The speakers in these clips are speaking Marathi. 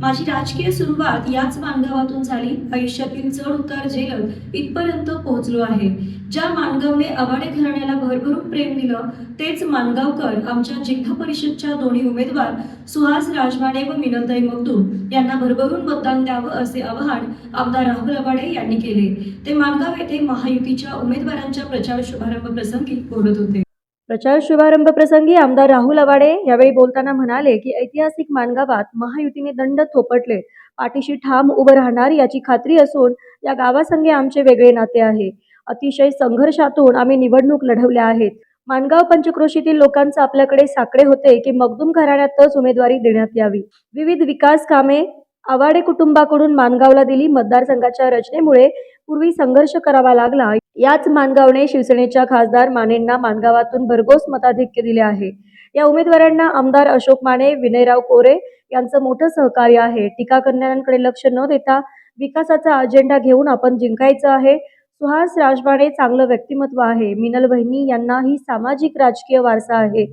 माझी राजकीय सुरुवात याच मानगावातून झाली. आयुष्यातील चढ उतार झेलत इथपर्यंत पोहोचलो आहे. ज्या मानगावने अवाडे घराण्याला भरभरून प्रेम दिलं तेच मानगावकर आमच्या जिल्हा परिषदच्या दोन्ही उमेदवार सुहास राजवाडे व मिनलताई मगदूम यांना भरभरून मतदान द्यावं असे आवाहन आमदार राहुल अवाडे यांनी केले. ते मानगाव येथे महायुतीच्या उमेदवारांच्या प्रचार शुभारंभ प्रसंगी बोलत होते. प्रचार शुभारंभ प्रसंगी आमदार राहुल आवाडे यावेळी बोलताना म्हणाले की ऐतिहासिक मानगावात महायुतीने दंड थोपटले. पाठीशी ठाम उभं राहणार याची खात्री असून या गावासंगे आमचे वेगळे नाते आहे. अतिशय संघर्षातून आम्ही निवडणूक लढवल्या आहेत. मानगाव पंचक्रोशीतील लोकांचं आपल्याकडे साकडे होते की मगदूम घराण्यातच उमेदवारी देण्यात यावी. विविध विकास कामे आवाडे कुटुंबाकडून मानगावला दिली. मतदारसंघाच्या रचनेमुळे पूर्वी संघर्ष करावा लागला. याच मानगावने शिवसेनेच्या खासदार मानेंना मानगावातून भरघोस मताधिक्य दिले आहे. या उमेदवारांना आमदार अशोक माने विनयराव कोरे यांचं मोठं सहकार्य आहे. टीका करणाऱ्यांकडे लक्ष न देता विकासाचा अजेंडा घेऊन आपण जिंकायचं आहे. सुहास राजवाडे चांगलं व्यक्तिमत्व आहे. मिनल बहिणी यांनाही सामाजिक राजकीय वारसा आहे.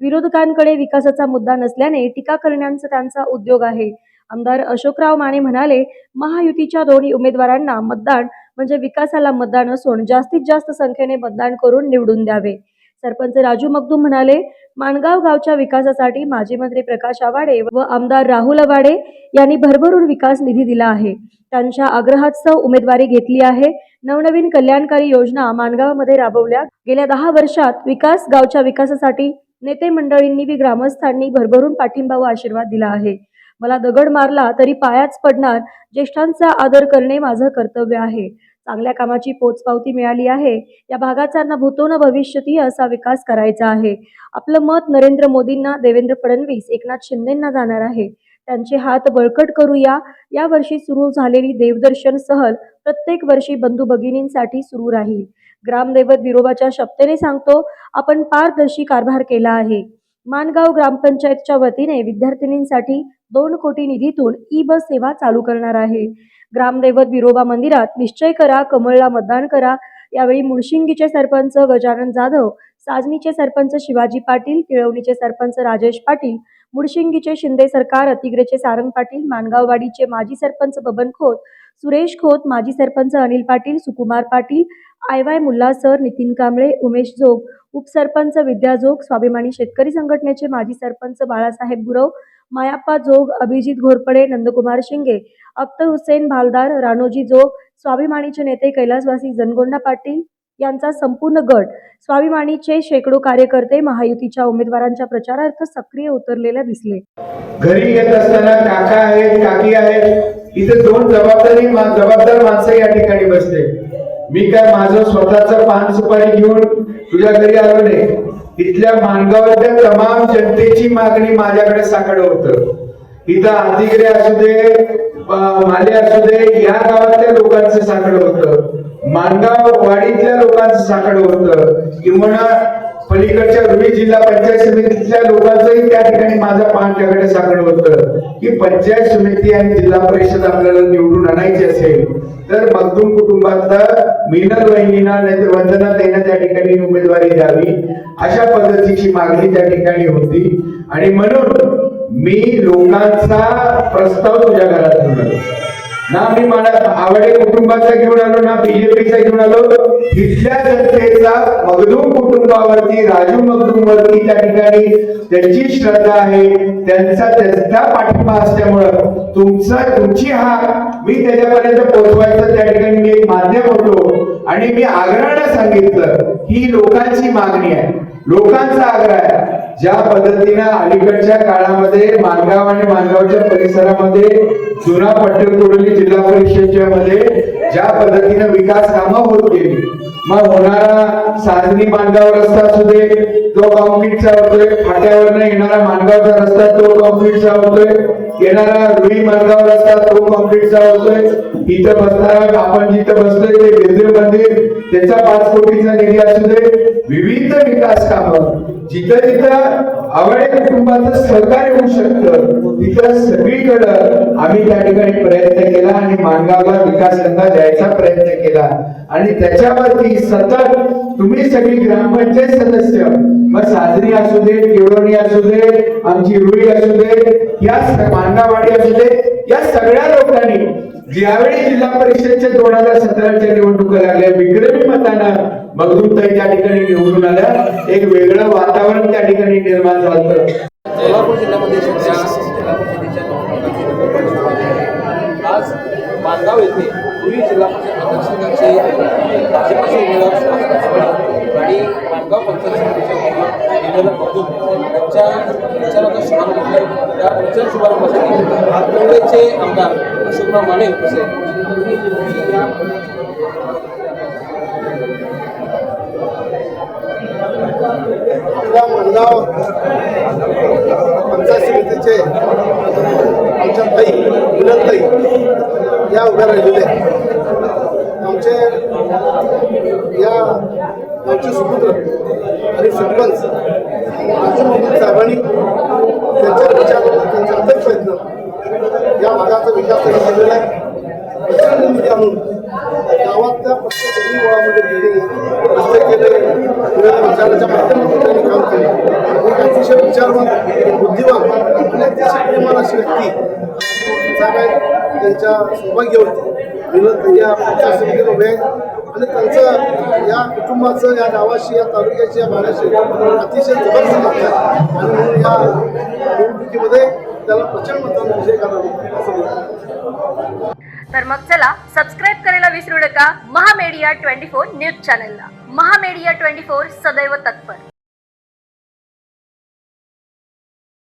विरोधकांकडे विकासाचा मुद्दा नसल्याने टीका करण्याचा त्यांचा उद्योग आहे. आमदार अशोकराव माने म्हणाले महायुतीच्या दोन्ही उमेदवारांना मतदान म्हणजे विकासाला मतदान असून जास्तीत जास्त संख्येने मतदान करून निवडून द्यावे. सरपंच राजू मगदूम म्हणाले माणगाव गावच्या विकासासाठी माजी मंत्री प्रकाश आवाडे व आमदार राहुल आवाडे यांनी भरभरून विकास निधी दिला आहे. त्यांच्या आग्रहास्तव उमेदवारी घेतली आहे. नवनवीन कल्याणकारी योजना माणगावमध्ये राबवल्या. गेल्या दहा वर्षात विकास गावच्या विकासासाठी नेते मंडळींनी व ग्रामस्थांनी भरभरून पाठिंबा व आशीर्वाद दिला आहे. मला दगड मारला तरी पायाच पडणार. ज्येष्ठांचा आदर करणे माझं कर्तव्य आहे. चांगल्या कामाची पोचपावती मिळाली आहे. या भागाचा न भूतो न भविष्यती असा विकास करायचा आहे. आपलं मत नरेंद्र मोदींना देवेंद्र फडणवीस एकनाथ शिंदेंना जाणार आहे. त्यांचे हात बळकट करूया या वर्षी सुरू झालेली देवदर्शन सहल प्रत्येक वर्षी बंधू भगिनींसाठी सुरू राहील. ग्रामदैवत विरोबाच्या शपथेने सांगतो आपण पारदर्शी कारभार केला आहे. मानगाव ग्रामपंचायतच्या वतीने विद्यार्थिनींसाठी दोन कोटी निधीतून ई बस सेवा चालू करणार आहे. ग्रामदैवत विरोबा मंदिरात निश्चय करा कमळला मतदान करा. यावेळी मुळशिंगीचे सरपंच गजानन जाधव साजनीचे सरपंच शिवाजी पाटील तिळवणीचे सरपंच राजेश पाटील मुळशिंगीचे शिंदे सरकार अतिग्रेचे सारंग पाटील मानगाववाडीचे माजी सरपंच बबन खोत सुरेश खोत माजी sarpanch Anil Patil Sukumar Patil I Y Mulla sir Nitin Kamble Umesh Jog उपसरपंच विद्या जोग स्वाभिमानी शेतकरी संघटनेचे माजी सरपंच बाळासाहेब गुरव मायाप्पा जोग अभिजित घोरपडे नंदकुमार शिंगे अख्तर हुसेन भालदार राणोजी जोग स्वाभिमानीचे नेते कैलासवासी जनगोंडा पाटील यांचा संपूर्ण गट स्वाभिमानीचे शेकडो कार्यकर्ते महायुतीच्या उमेदवारांच्या प्रचारार्थ सक्रिय उतरलेल्या दिसले. घरी येत असताना काका आहेत काकी आहेत इथे दोन जबाबदारी जबाबदार माणसं या ठिकाणी बसते मी काय माझं स्वतःच पान सुपारी घेऊन तुझ्या घरी आलो नाही? इथल्या मानगावातल्या तमाम जनतेची मागणी माझ्याकडे साकडं होत. इथं आदिग्रे असू दे माले असू दे या गावातल्या लोकांचं साकडं होतं. मानगाव वाडीतल्या लोकांचं साकडं होतं. किंवा पलीकडच्या रुई जिल्हा पंचायत समितीतल्या लोकांचंही त्या ठिकाणी माझं पाहण्याकडे साकडं होतं. की पंचायत समिती आणि जिल्हा परिषद आपल्याला निवडून आणायची असेल तर मगदूम कुटुंबातलं मिनल वहिनीना नाहीतर वंदना त्यांना त्या ठिकाणी उमेदवारी द्यावी अशा पद्धतीची मागणी त्या ठिकाणी होती. आणि म्हणून मी लोकांचा प्रस्ताव तुझ्या घरात घेऊन आलो. ना मी मला आवडे कुटुंबाचा घेऊन आलो ना बीजेपीचा घेऊन आलो तिथल्या जनतेचा मगदूम कुटुंबावरती राजू मगदूम वरती त्या ठिकाणी त्यांची श्रद्धा आहे त्यांचा त्यांचा पाठिंबा असल्यामुळं तुमचा तुमची हा मी त्याच्यापर्यंत पोहोचवायचं त्या ठिकाणी मी एक माध्यम होतो आणि मी आग्रहानं सांगितलं ही लोकांची मागणी आहे. लोकांचा आग्रह आहे. ज्या पद्धतीनं अलीकडच्या काळामध्ये मानगाव आणि मानगावच्या परिसरामध्ये जुना पट्टरतोडली जिल्हा परिषदच्या मध्ये ज्या पद्धतीनं विकास कामं होत गेली मग होणारा साजनी मानगाव रस्ता असू दे तो कॉम्प्लीटचा होतोय फाट्यावरनं येणारा मानगावचा रस्ता तो कॉम्प्लीटचा होतोय. येणारा रुई मानगाव रस्ता तो कॉम्प्लीटचा होतोय. इथं बसणारा आपण जिथं बसतोय ते बिरदेव मंदिर त्याचा पाच कोटीचा निधी असू दे. विविध विकास कामं. जिथं जिथं आवडे कुटुंबाचं सहकार्य होऊ शकतं तिथं सगळीकडं आम्ही त्या ठिकाणी प्रयत्न केला आणि मानगावला विकास रंगा द्यायचा प्रयत्न केला. आणि त्याच्यावरती सतत तुम्ही सगळी ग्रामपंचायत सदस्य मग साजरी असू दे केवळणी असू दे आमची रुई असू दे या स- मांडावाडी असू दे या सगळ्या लोकांनी ज्यावेळी जिल्हा परिषदच्या दोन हजार सतराच्या निवडणुका लागल्या विक्रमी मतानं मगदूमताई त्या ठिकाणी निवडून आल्या. एक वेगळं वातावरण त्या ठिकाणी निर्माण झालं सोलापूर जिल्ह्यामध्ये सध्या जिल्हा परिषदेच्या निवडणुका आज माणगाव येथे पूर्वी जिल्हा परिषद मतदारसंघाचे भाजपाचे उमेदवार सुभाष कासवाडी आणि माणगाव पंचायत समितीचे उमेदवार बघून त्यांच्या प्रचाराचा शुभारंभ केला त्या प्रचार शुभारंभासाठी हातकणंगलेचे आमदार अशोकराव माने उपस्थित आहेत. पंचायत समितीचे आमच्या ताई विनंताई या उभ्या राहिलेल्या आमचे या आमचे सुपुत्र आणि सरपंच राजू मोदी साहेबांनी त्यांच्या विचारावर त्यांच्या अध्यक्ष प्रयत्न या भागाचा विकास त्यांनी केलेला आहे. प्रचंड निधी आणून गावातल्या प्रत्येक गल्ली गोळामध्ये गेले रस्ते केले विविध विचाराच्या माध्यमातून त्यांनी काम केले. एक अतिशय विचारवान बुद्धिवान आणि अतिशय प्रेमान अशी व्यक्ती साहेब आहेत त्यांच्या सौभाग्यवरती विनंत या पंचायत समितीत उभे आहेत आणि त्यांचं या कुटुंबाचं या गावाशी या तालुक्याशी या भागाशी अतिशय जबरदस्त आहे. आणि म्हणून या निवडणुकीमध्ये त्याला प्रचंड मतांना विजय करावा असं मी तर मग चला सबस्क्राईब करायला विसरू नका. महामेडिया ट्वेंटी फोर न्यूज चॅनलला. महामेडिया ट्वेंटी फोर सदैव तत्पर.